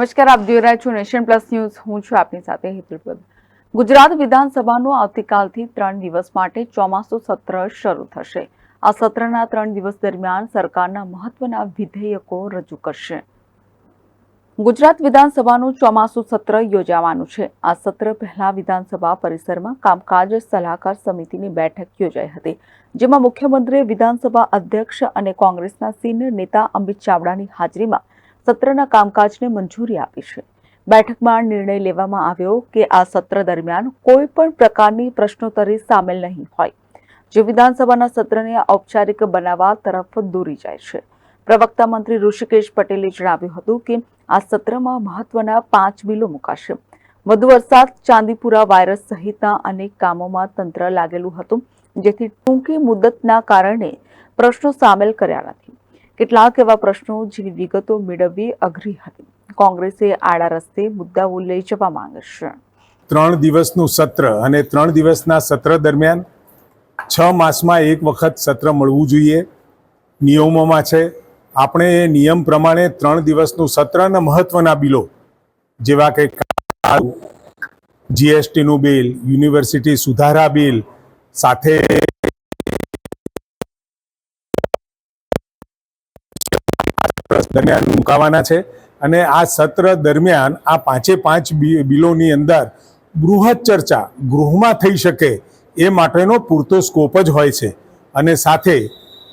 નમસ્કાર, આપ જોઈ રહ્યા છો નેશન પ્લસ ન્યૂઝ. હું છું આપની સાથે હેતુલ ગુજરાત વિધાનસભાનું આવતીકાલથી ત્રણ દિવસ માટે ચોમાસું સત્ર શરૂ થશે. આ સત્રના ત્રણ દિવસ દરમિયાન સરકારના મહત્વના વિધેયકો રજૂ કરશે. ગુજરાત વિધાનસભાનું ચોમાસું સત્ર યોજાવાનું છે. આ સત્ર પહેલા વિધાનસભા પરિસરમાં કામકાજ સલાહકાર સમિતિની બેઠક યોજાઈ હતી, જેમાં મુખ્યમંત્રીએ વિધાનસભા અધ્યક્ષ અને કોંગ્રેસના સિનિયર નેતા અમિત ચાવડાની હાજરીમાં સત્રના કામકાજને મંજૂરી આપી છે. બેઠકમાં નિર્ણય લેવામાં આવ્યો કે આ સત્ર દરમિયાન કોઈ પણ પ્રકારની પ્રશ્નોત્તરી સામેલ નહીં હોય. જે વિધાનસભાના સત્રને ઔપચારિક બનાવવા તરફ દોરી જાય છે. પ્રવક્તા મંત્રી ઋષિકેશ પટેલે જણાવ્યું હતું કે આ સત્રમાં મહત્વના પાંચ બિલો મુકાશે. વધુ વરસાદ, ચાંદીપુરા વાયરસ સહિતના અનેક કામોમાં તંત્ર લાગેલું હતું, જેથી ટૂંકી મુદતના કારણે પ્રશ્નો સામેલ કર્યા નથી. કેટલાક એવા પ્રશ્નો જેની વિગતો મેળવવી અઘરી હતી. કોંગ્રેસે આડા રસ્તે મુદ્દાઓ લઈ જવા માંગે છે. ત્રણ દિવસનું સત્ર અને ત્રણ દિવસના સત્ર દરમિયાન છ માસમાં એક વખત સત્ર મળવું જોઈએ. નિયમોમાં છે, આપણે એ નિયમ પ્રમાણે ત્રણ દિવસનું સત્ર અને મહત્વના બિલો, જેવા કે જીએસટીનું બિલ, યુનિવર્સિટી સુધારા બિલ, સાથે દરમિયાન મુકાવાના છે અને આ સત્ર દરમિયાન આ પાંચે પાંચ બિલોની અંદર બૃહદ ચર્ચા ગૃહમાં થઈ શકે એ માટેનો પૂરતો સ્કોપ જ હોય છે. અને સાથે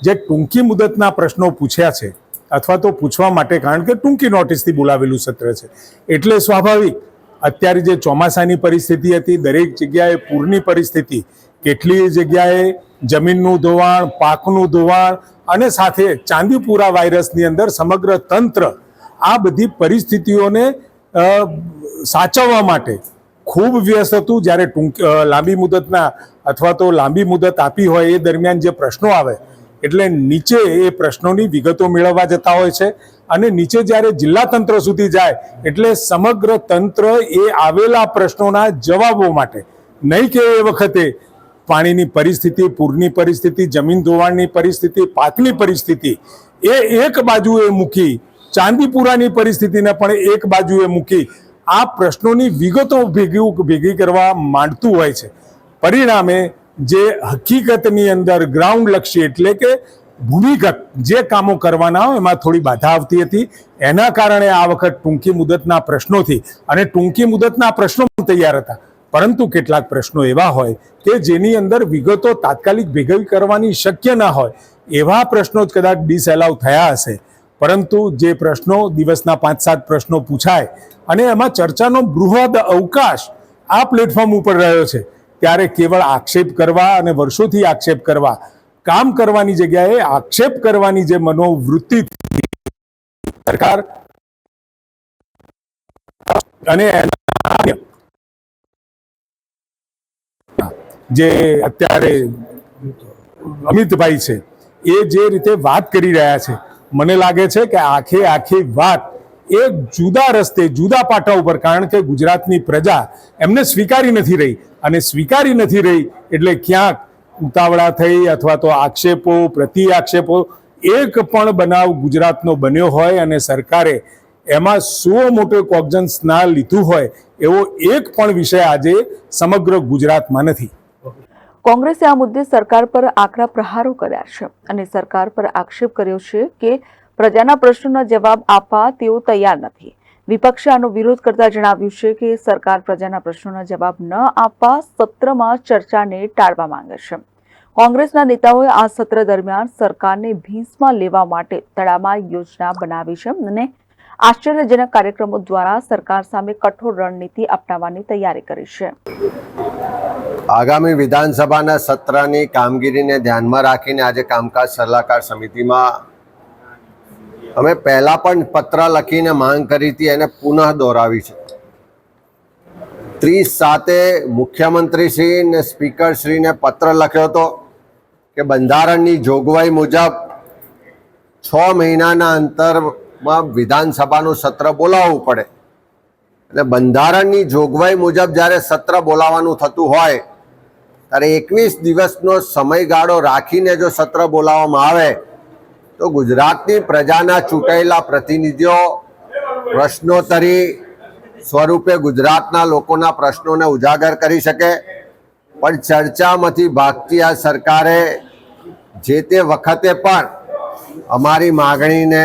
જે ટૂંકી મુદતના પ્રશ્નો પૂછ્યા છે અથવા તો પૂછવા માટે, કારણ કે ટૂંકી નોટિસથી બોલાવેલું સત્ર છે. એટલે સ્વાભાવિક, અત્યારે જે ચોમાસાની પરિસ્થિતિ હતી, દરેક જગ્યાએ પૂરની પરિસ્થિતિ. કેટલીય જગ્યાએ જમીનનું ધોવાણ, પાકનું ધોવાણ અને સાથે ચાંદીપુરા વાયરસની અંદર સમગ્ર તંત્ર આ બધી પરિસ્થિતિઓને સાચવવા માટે ખૂબ વ્યસ્ત હતું. જ્યારે ટૂંક લાંબી મુદતના અથવા તો લાંબી મુદત આપી હોય એ દરમિયાન જે પ્રશ્નો આવે, એટલે નીચે એ પ્રશ્નોની વિગતો મેળવવા જતા હોય છે. અને નીચે જ્યારે જિલ્લા તંત્ર સુધી જાય, એટલે સમગ્ર તંત્ર એ આવેલા પ્રશ્નોના જવાબો માટે, નહીં કે એ વખતે પાણીની પરિસ્થિતિ, પૂરની પરિસ્થિતિ, જમીન ધોવાણની પરિસ્થિતિ, પાકની પરિસ્થિતિ, એ એક બાજુએ મૂકી, ચાંદીપુરાની પરિસ્થિતિને પણ એક બાજુએ મૂકી, આ પ્રશ્નોની વિગતો ભેગી ભેગી કરવા માંડતું હોય છે. પરિણામે જે હકીકતની અંદર ગ્રાઉન્ડ લક્ષી એટલે કે ભૂમિગત જે કામો કરવાના હોય એમાં થોડી બાધા આવતી હતી. એના કારણે આ વખત ટૂંકી મુદતના પ્રશ્નોથી, અને ટૂંકી મુદતના પ્રશ્નો પણ તૈયાર હતા. પરંતુ કેટલાક પ્રશ્નો એવા હોય કે જેની અંદર વિગતો તાત્કાલિક ભેગી કરવાની શક્ય ના હોય, એવા પ્રશ્નો જ કદાચ ડિસએલાવ થયા હશે. પરંતુ જે પ્રશ્નો દિવસના પાંચ સાત પ્રશ્નો પૂછાય અને એમાં ચર્ચાનો બૃહદ અવકાશ આ પ્લેટફોર્મ ઉપર રહ્યો છે, ત્યારે કેવળ આક્ષેપ કરવા અને વર્ષોથી આક્ષેપ કરવા, કામ કરવાની જગ્યાએ આક્ષેપ કરવાની જે મનોવૃત્તિ સરકાર અને એના જે અત્યારે અમિતભાઈ છે, એ જે રીતે વાત કરી રહ્યા છે, મને લાગે છે કે આખે આખી વાત એક જુદા રસ્તે, જુદા પાટા ઉપર, કારણ કે ગુજરાતની પ્રજા એમને સ્વીકારી નથી રહી. અને સ્વીકારી નથી રહી એટલે ક્યાંક ઉતાવળા થઈ અથવા તો આક્ષેપો, પ્રતિ આક્ષેપો એક પણ બનાવ ગુજરાતનો બન્યો હોય અને સરકારે એમાં સો મોટો કોગજન્સ ના લીધું હોય એવો એક પણ વિષય આજે સમગ્ર ગુજરાતમાં નથી. કોંગ્રેસે આ મુદ્દે સરકાર પર આકરા પ્રહારો કર્યા છે અને સરકાર પર આક્ષેપ કર્યો છે કે પ્રજાના પ્રશ્નોના જવાબ આપવા તેઓ તૈયાર નથી. વિપક્ષે આનો વિરોધ કરતા જણાવ્યું છે કે સરકાર પ્રજાના પ્રશ્નોના જવાબ ન આપવા સત્રમાં ચર્ચાને ટાળવા માંગે છે. કોંગ્રેસના નેતાઓએ આ સત્ર દરમિયાન સરકારને ભીંસમાં લેવા માટે તડામાર યોજના બનાવી છે અને આશ્ચર્યજનક કાર્યક્રમો દ્વારા સરકાર સામે કઠોર રણનીતિ અપનાવવાની તૈયારી કરી છે. આગામી વિધાનસભાના સત્રની કામગીરીને ધ્યાનમાં રાખીને આજે કામકાજ સલાહકાર સમિતિમાં અમે પહેલા પણ પત્ર લખીને માંગ કરી હતી, એને પુનઃ દોહરાવી છે. ત્રીસ સાતે મુખ્યમંત્રીશ્રી ને સ્પીકરશ્રીને પત્ર લખ્યો હતો કે બંધારણની જોગવાઈ મુજબ છ મહિનાના અંતરમાં વિધાનસભાનું સત્ર બોલાવવું પડે. એટલે બંધારણની જોગવાઈ મુજબ જ્યારે સત્ર બોલાવવાનું થતું હોય ત્યારે એકવીસ દિવસનો સમયગાળો રાખીને જો સત્ર બોલાવવામાં આવે, તો ગુજરાતની પ્રજાના ચૂંટાયેલા પ્રતિનિધિઓ પ્રશ્નોત્તરી સ્વરૂપે ગુજરાતના લોકોના પ્રશ્નોને ઉજાગર કરી શકે. પણ ચર્ચામાંથી ભાગતી આ સરકારે જે તે વખતે પણ અમારી માગણીને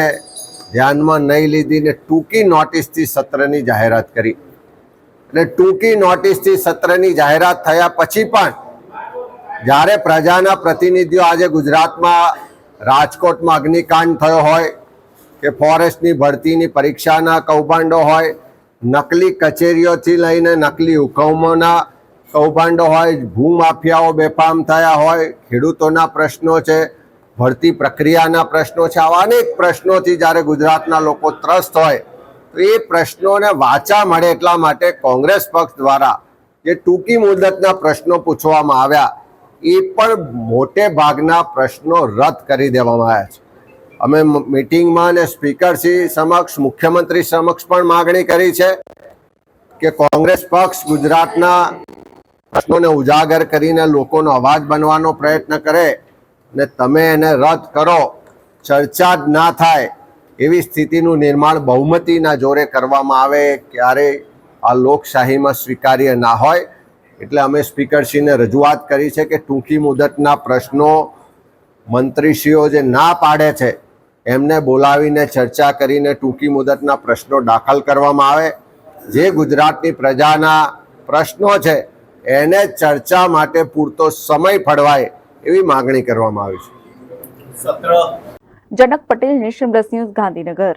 ધ્યાનમાં નહીં લીધી ને ટૂંકી નોટિસથી સત્રની જાહેરાત કરી. અને ટૂંકી નોટિસથી સત્રની જાહેરાત થયા પછી પણ જ્યારે પ્રજાના પ્રતિનિધિઓ આજે ગુજરાતમાં રાજકોટમાં અગ્નિકાંડ થયો હોય, કે ફોરેસ્ટની ભરતીની પરીક્ષાના કૌભાંડો હોય, નકલી કચેરીઓથી લઈને નકલી હુકમોના કૌભાંડો હોય, ભૂમાફિયાઓ બેફામ થયા હોય, ખેડૂતોના પ્રશ્નો છે, ભરતી પ્રક્રિયાના પ્રશ્નો છે, આવા અનેક પ્રશ્નોથી જ્યારે ગુજરાતના લોકો ત્રસ્ત હોય, તો એ પ્રશ્નોને વાચા મળે એટલા માટે કોંગ્રેસ પક્ષ દ્વારા જે ટૂંકી મુદતના પ્રશ્નો પૂછવામાં આવ્યા એ પણ મોટે ભાગના પ્રશ્નો રદ કરી દેવામાં આવ્યા છે. અમે મિટિંગમાં અને સ્પીકરશ્રી સમક્ષ, મુખ્યમંત્રી સમક્ષ પણ માગણી કરી છે કે કોંગ્રેસ પક્ષ ગુજરાતના પ્રશ્નોને ઉજાગર કરીને લોકોનો અવાજ બનવાનો પ્રયત્ન કરે ને તમે એને રદ કરો. ચર્ચા જ ના થાય એવી સ્થિતિનું નિર્માણ બહુમતીના જોરે કરવામાં આવે ક્યારે આ લોકશાહીમાં સ્વીકાર્ય ના હોય એટલે અમે સ્પીકરશ્રીને રજૂઆત કરી છે કે ટૂંકી મુદતના પ્રશ્નો મંત્રીશ્રીઓ જે ના પાડે છે એમને બોલાવીને ચર્ચા કરીને ટૂંકી મુદતના પ્રશ્નો દાખલ કરવામાં આવે. જે ગુજરાતની પ્રજાના પ્રશ્નો છે એને ચર્ચા માટે પૂરતો સમય ફળવાય એવી માગણી કરવામાં આવી છે. Janak Patel nation plus news Gandhinagar.